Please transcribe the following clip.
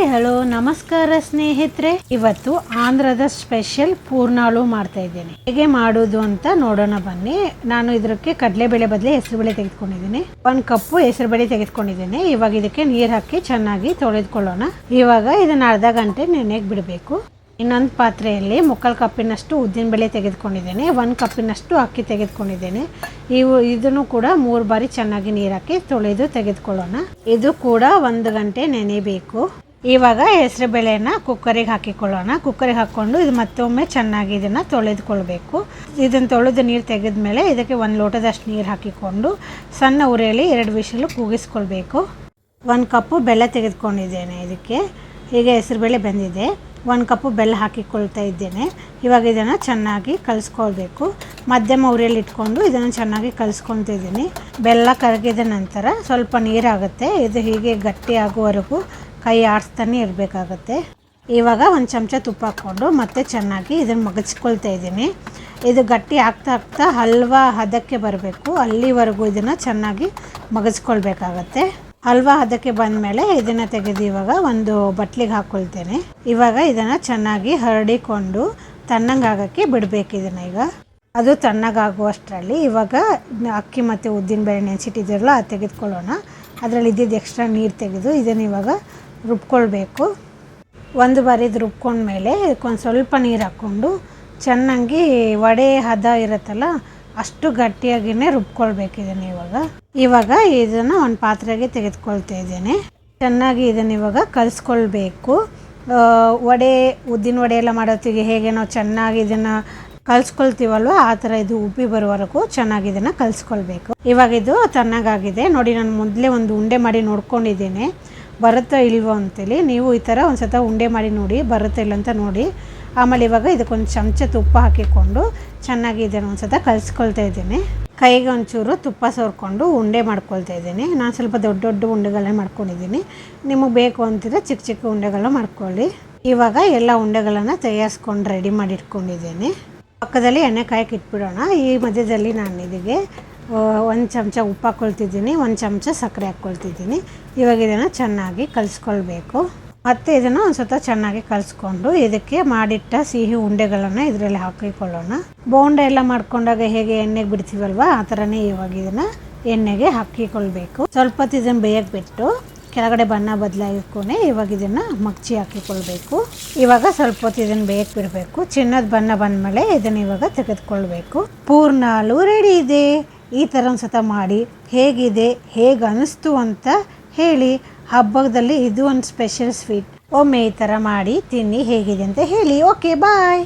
Hi hello, ನಮಸ್ಕಾರ ಸ್ನೇಹಿತರೆ. ಇವತ್ತು ಆಂಧ್ರದ ಸ್ಪೆಷಲ್ ಪೂರ್ಣಾಳು ಮಾಡ್ತಾ ಇದ್ದೇನೆ. ಹೇಗೆ ಮಾಡೋದು ಅಂತ ನೋಡೋಣ ಬನ್ನಿ. ನಾನು ಇದಕ್ಕೆ ಕಡಲೆಬೇಳೆ ಬದಲೇ ಹೆಸರುಬೇಳೆ ತೆಗೆದುಕೊಂಡಿದ್ದೀನಿ. ಒಂದು ಕಪ್ಪು ಹೆಸರುಬೇಳೆ ತೆಗೆದುಕೊಂಡಿದ್ದೇನೆ. ಇವಾಗ ಇದಕ್ಕೆ ನೀರು ಹಾಕಿ ಚೆನ್ನಾಗಿ ತೊಳೆದುಕೊಳ್ಳೋಣ. ಇವಾಗ ಇದನ್ನ ಅರ್ಧ ಗಂಟೆ ನೆನೆಗೆ ಬಿಡಬೇಕು. ಇನ್ನೊಂದು ಪಾತ್ರೆಯಲ್ಲಿ ಮುಕ್ಕಾಲು ಕಪ್ಪಿನಷ್ಟು ಉದ್ದಿನಬೇಳೆ ತೆಗೆದುಕೊಂಡಿದ್ದೇನೆ. ಒಂದು ಕಪ್ಪಿನಷ್ಟು ಅಕ್ಕಿ ತೆಗೆದುಕೊಂಡಿದ್ದೇನೆ. ಇವು ಇದನ್ನು ಕೂಡ ಮೂರು ಬಾರಿ ಚೆನ್ನಾಗಿ ನೀರು ಹಾಕಿ ತೊಳೆದು ತೆಗೆದುಕೊಳ್ಳೋಣ. ಇದು ಕೂಡ ಒಂದು ಗಂಟೆ ನೆನೆಬೇಕು. ಇವಾಗ ಹೆಸರು ಬೇಳೆನ ಕುಕ್ಕರಿಗೆ ಹಾಕಿಕೊಳ್ಳೋಣ. ಕುಕ್ಕರಿಗೆ ಹಾಕ್ಕೊಂಡು ಇದು ಮತ್ತೊಮ್ಮೆ ಚೆನ್ನಾಗಿ ಇದನ್ನು ತೊಳೆದುಕೊಳ್ಬೇಕು. ಇದನ್ನು ತೊಳೆದು ನೀರು ತೆಗೆದ ಮೇಲೆ ಇದಕ್ಕೆ ಒಂದು ಲೋಟದಷ್ಟು ನೀರು ಹಾಕಿಕೊಂಡು ಸಣ್ಣ ಉರಿಯಲ್ಲಿ ಎರಡು ವಿಷಲು ಕೂಗಿಸ್ಕೊಳ್ಬೇಕು. ಒಂದು ಕಪ್ಪು ಬೆಲ್ಲ ತೆಗೆದುಕೊಂಡಿದ್ದೇನೆ ಇದಕ್ಕೆ. ಈಗ ಹೆಸರುಬೇಳೆ ಬಂದಿದೆ. ಒಂದು ಕಪ್ಪು ಬೆಲ್ಲ ಹಾಕಿಕೊಳ್ತಾ ಇದ್ದೇನೆ. ಇವಾಗ ಇದನ್ನು ಚೆನ್ನಾಗಿ ಕಲಿಸ್ಕೊಳ್ಬೇಕು. ಮಧ್ಯಮ ಉರಿಯಲ್ಲಿ ಇಟ್ಕೊಂಡು ಇದನ್ನು ಚೆನ್ನಾಗಿ ಕಲಿಸ್ಕೊಳ್ತಿದ್ದೀನಿ ಬೆಲ್ಲ ಕರಗಿದ ನಂತರ ಸ್ವಲ್ಪ ನೀರಾಗುತ್ತೆ. ಇದು ಹೀಗೆ ಗಟ್ಟಿ ಆಗುವವರೆಗೂ ಕೈ ಆಡಿಸ್ತಾನೆ ಇರಬೇಕಾಗತ್ತೆ. ಇವಾಗ ಒಂದು ಚಮಚ ತುಪ್ಪ ಹಾಕ್ಕೊಂಡು ಮತ್ತೆ ಚೆನ್ನಾಗಿ ಇದನ್ನು ಮಗಚ್ಕೊಳ್ತಾ ಇದ್ದೀನಿ. ಇದು ಗಟ್ಟಿ ಆಗ್ತಾ ಆಗ್ತಾ ಹಲ್ವಾ ಹದಕ್ಕೆ ಬರಬೇಕು. ಅಲ್ಲಿವರೆಗೂ ಇದನ್ನು ಚೆನ್ನಾಗಿ ಮಗಚ್ಕೊಳ್ಬೇಕಾಗತ್ತೆ. ಹಲ್ವಾ ಹದಕ್ಕೆ ಬಂದ ಮೇಲೆ ಇದನ್ನು ತೆಗೆದು ಇವಾಗ ಒಂದು ಬಟ್ಲಿಗೆ ಹಾಕ್ಕೊಳ್ತೇನೆ ಇವಾಗ ಇದನ್ನು ಚೆನ್ನಾಗಿ ಹರಡಿಕೊಂಡು ತಣ್ಣಗಾಗಕ್ಕೆ ಬಿಡಬೇಕು ಇದನ್ನು ಈಗ. ಅದು ತಣ್ಣಗಾಗುವಷ್ಟರಲ್ಲಿ ಇವಾಗ ಅಕ್ಕಿ ಮತ್ತು ಉದ್ದಿನ ಬೇಳೆ ನೆನೆಸಿಟ್ಟಿದ್ದೀರಲ್ಲ ಅದು ತೆಗೆದುಕೊಳ್ಳೋಣ. ಅದರಲ್ಲಿ ಇದ್ದಿದ್ದು ಎಕ್ಸ್ಟ್ರಾ ನೀರು ತೆಗೆದು ಇದನ್ನು ಇವಾಗ ರುಬ್ಕೊಳ್ಬೇಕು. ಒಂದು ಬಾರಿದು ರುಬ್ಕೊಂಡ್ಮೇಲೆ ಇದಕ್ಕೊಂದು ಸ್ವಲ್ಪ ನೀರು ಹಾಕ್ಕೊಂಡು ಚೆನ್ನಾಗಿ ವಡೆ, ಹದ ಇರುತ್ತಲ್ಲ, ಅಷ್ಟು ಗಟ್ಟಿಯಾಗಿಯೇ ರುಬ್ಕೊಳ್ಬೇಕು ಇದನ್ನು ಇವಾಗ. ಇವಾಗ ಇದನ್ನು ಒಂದು ಪಾತ್ರೆಗೆ ತೆಗೆದುಕೊಳ್ತಾ ಇದ್ದೇನೆ. ಚೆನ್ನಾಗಿ ಇದನ್ನು ಇವಾಗ ಕಲಿಸ್ಕೊಳ್ಬೇಕು. ವಡೆ, ಉದ್ದಿನ ವಡೆ ಎಲ್ಲ ಮಾಡೋತ್ತಿಗೆ ಹೇಗೆ ನಾವು ಚೆನ್ನಾಗಿ ಇದನ್ನು ಕಲಿಸ್ಕೊಳ್ತೀವಲ್ವ, ಆ ಥರ ಇದು ಉಬ್ಬಿ ಬರುವವರೆಗೂ ಚೆನ್ನಾಗಿ ಇದನ್ನು ಕಲಿಸ್ಕೊಳ್ಬೇಕು. ಇವಾಗ ಇದು ತಣ್ಣಗಾಗಿದೆ. ನೋಡಿ, ನಾನು ಮೊದಲೇ ಒಂದು ಉಂಡೆ ಮಾಡಿ ನೋಡ್ಕೊಂಡಿದ್ದೇನೆ. ಬರುತ್ತೋ ಇಲ್ವೋ ಅಂತೇಳಿ ನೀವು ಈ ಥರ ಒಂದು ಸತ ಉಂಡೆ ಮಾಡಿ ನೋಡಿ, ಬರುತ್ತೆ ಇಲ್ಲ ಅಂತ ನೋಡಿ. ಆಮೇಲೆ ಇವಾಗ ಇದಕ್ಕೊಂದು ಚಮಚ ತುಪ್ಪ ಹಾಕಿಕೊಂಡು ಚೆನ್ನಾಗಿ ಇದನ್ನು ಒಂದು ಸತ ಕಲಿಸ್ಕೊಳ್ತಾ ಇದ್ದೀನಿ. ಕೈಗೆ ಒಂಚೂರು ತುಪ್ಪ ಸೋರ್ಕೊಂಡು ಉಂಡೆ ಮಾಡ್ಕೊಳ್ತಾ ಇದ್ದೀನಿ. ನಾನು ಸ್ವಲ್ಪ ದೊಡ್ಡ ದೊಡ್ಡ ಉಂಡೆಗಳನ್ನ ಮಾಡ್ಕೊಂಡಿದ್ದೀನಿ. ನಿಮಗೆ ಬೇಕು ಅಂತಿದ್ರೆ ಚಿಕ್ಕ ಚಿಕ್ಕ ಉಂಡೆಗಳನ್ನ ಮಾಡ್ಕೊಳ್ಳಿ. ಇವಾಗ ಎಲ್ಲ ಉಂಡೆಗಳನ್ನು ತಯಾರಿಸ್ಕೊಂಡು ರೆಡಿ ಮಾಡಿ ಇಟ್ಕೊಂಡಿದ್ದೀನಿ ಪಕ್ಕದಲ್ಲಿ ಎಣ್ಣೆ ಕಾಯಕ್ಕೆ ಇಟ್ಬಿಡೋಣ. ಈ ಮಧ್ಯದಲ್ಲಿ ನಾನು ಇದಕ್ಕೆ ಒಂದು ಚಮಚ ಉಪ್ಪು ಹಾಕ್ಕೊಳ್ತಿದ್ದೀನಿ ಒಂದು ಚಮಚ ಸಕ್ಕರೆ ಹಾಕ್ಕೊಳ್ತಿದ್ದೀನಿ ಇವಾಗ ಇದನ್ನು ಚೆನ್ನಾಗಿ ಕಲಿಸ್ಕೊಳ್ಬೇಕು. ಮತ್ತು ಇದನ್ನು ಒಂದು ಸ್ವಲ್ಪ ಚೆನ್ನಾಗಿ ಕಲಿಸ್ಕೊಂಡು ಇದಕ್ಕೆ ಮಾಡಿಟ್ಟ ಸಿಹಿ ಉಂಡೆಗಳನ್ನು ಇದರಲ್ಲಿ ಹಾಕಿಕೊಳ್ಳೋಣ. ಬೋಂಡೆ ಎಲ್ಲ ಮಾಡ್ಕೊಂಡಾಗ ಹೇಗೆ ಎಣ್ಣೆಗೆ ಬಿಡ್ತೀವಲ್ವ, ಆ ಥರನೇ ಇವಾಗ ಇದನ್ನು ಎಣ್ಣೆಗೆ ಹಾಕಿಕೊಳ್ಬೇಕು. ಸ್ವಲ್ಪ ಹೊತ್ತು ಇದನ್ನು ಬೇಯಕ್ಕೆ ಬಿಟ್ಟು ಕೆಳಗಡೆ ಬಣ್ಣ ಬದಲಾಗಿಕೊಂಡೆ ಇವಾಗ ಇದನ್ನು ಮಗ್ಚಿ ಹಾಕಿಕೊಳ್ಬೇಕು. ಇವಾಗ ಸ್ವಲ್ಪ ಹೊತ್ತು ಇದನ್ನು ಬೇಯಕ್ಕೆ ಬಿಡಬೇಕು ಚಿನ್ನದ ಬಣ್ಣ ಬಂದಮೇಲೆ ಇದನ್ನು ಇವಾಗ ತೆಗೆದುಕೊಳ್ಬೇಕು. ಪೂರ್ಣ ಹಾಲು ರೆಡಿ ಇದೆ. ಈ ಥರ ಸತ ಮಾಡಿ ಹೇಗಿದೆ, ಹೇಗೆ ಅನ್ನಿಸ್ತು ಅಂತ ಹೇಳಿ ಹಬ್ಬದಲ್ಲಿ ಇದು ಒಂದು ಸ್ಪೆಷಲ್ ಸ್ವೀಟ್ ಒಮ್ಮೆ ಈ ಥರ ಮಾಡಿ ತಿನ್ನಿ ಹೇಗಿದೆ ಅಂತ ಹೇಳಿ. Okay bye